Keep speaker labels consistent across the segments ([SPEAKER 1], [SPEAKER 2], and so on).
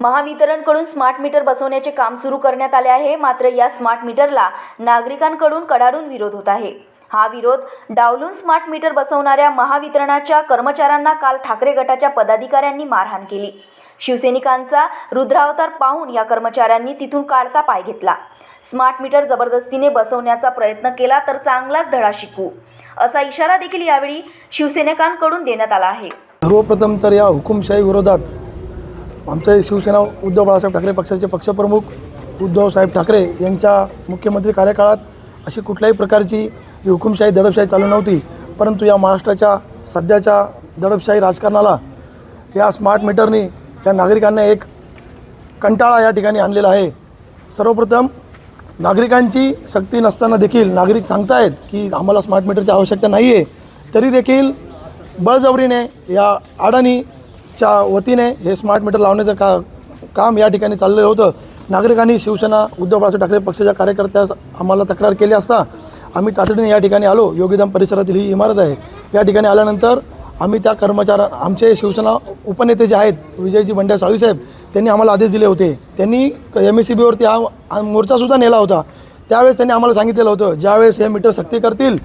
[SPEAKER 1] महावितरणकडून smart meter बसवण्याचे काम सुरू करण्यात आले आहे. मात्र या स्मार्ट मीटरला नागरिकांकडून कडाडून विरोध होत आहे. हा विरोध डावलून स्मार्ट मीटर बसवणाऱ्या महावितरणाच्या कर्मचाऱ्यांना काल ठाकरे गटाच्या पदाधिकाऱ्यांनी मारहाण केली. शिवसैनिकांचा रुद्रावतार पाहून या कर्मचाऱ्यांनी तिथून काढता पाय घेतला. स्मार्ट मीटर जबरदस्तीने बसवण्याचा प्रयत्न केला तर चांगलाच धडा शिकू असा इशारा देखील यावेळी शिवसैनिकांकडून देण्यात आला आहे.
[SPEAKER 2] सर्वप्रथम तर या हुकुमशाही विरोधात आमचे शिवसेना उद्धव बाळासाहेब ठाकरे पक्षाचे पक्षप्रमुख उद्धवसाहेब ठाकरे यांच्या मुख्यमंत्री कार्यकाळात अशी कुठल्याही प्रकारची जी हुकुमशाही दडपशाही चालू नव्हती. परंतु या महाराष्ट्राच्या सध्याच्या दडपशाही राजकारणाला या स्मार्ट मीटरनी या नागरिकांना एक कंटाळा या ठिकाणी आणलेला आहे. सर्वप्रथम नागरिकांची सक्ती नसताना देखील नागरिक सांगतायत की आम्हाला स्मार्ट मीटरची आवश्यकता नाही आहे तरी देखील बळजबरीने या च्या वतीने हे स्मार्ट मीटर लावण्याचं का काम या ठिकाणी चाललेलं होतं. नागरिकांनी शिवसेना उद्धव बाळासाहेब ठाकरे पक्षाच्या कार्यकर्त्यास आम्हाला तक्रार केली असता आम्ही तातडीने या ठिकाणी आलो. योगीधाम परिसरातील ही इमारत आहे. या ठिकाणी आल्यानंतर आम्ही त्या कर्मचाऱ्या आमचे शिवसेना उपनेते जे आहेत विजयजी बंड्या साळवीसाहेब त्यांनी आम्हाला आदेश दिले होते. त्यांनी एम एस सी बीवरती हा हा मोर्चासुद्धा नेला होता. त्यावेळेस त्यांनी आम्हाला सांगितलेलं होतं ज्यावेळेस हे मीटर सक्ती करतील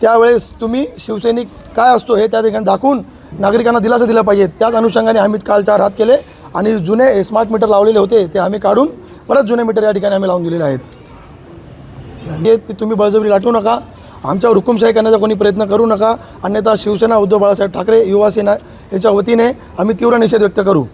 [SPEAKER 2] त्यावेळेस तुम्ही शिवसैनिक काय असतो हे त्या ठिकाणी दाखवून नागरिकांना दिलासा दिला पाहिजे. त्याच अनुषंगाने आम्ही काल चार हात केले आणि जुने स्मार्ट मीटर लावलेले होते ते आम्ही काढून परत जुने मीटर या ठिकाणी आम्ही लावून दिलेले आहेत. हे ते तुम्ही बळजबरी लाटू नका. आमच्यावर हुकुमशाही करण्याचा कोणी प्रयत्न करू नका. अन्यथा शिवसेना उद्धव बाळासाहेब ठाकरे युवासेना याच्या वतीने आम्ही तीव्र निषेध व्यक्त करू.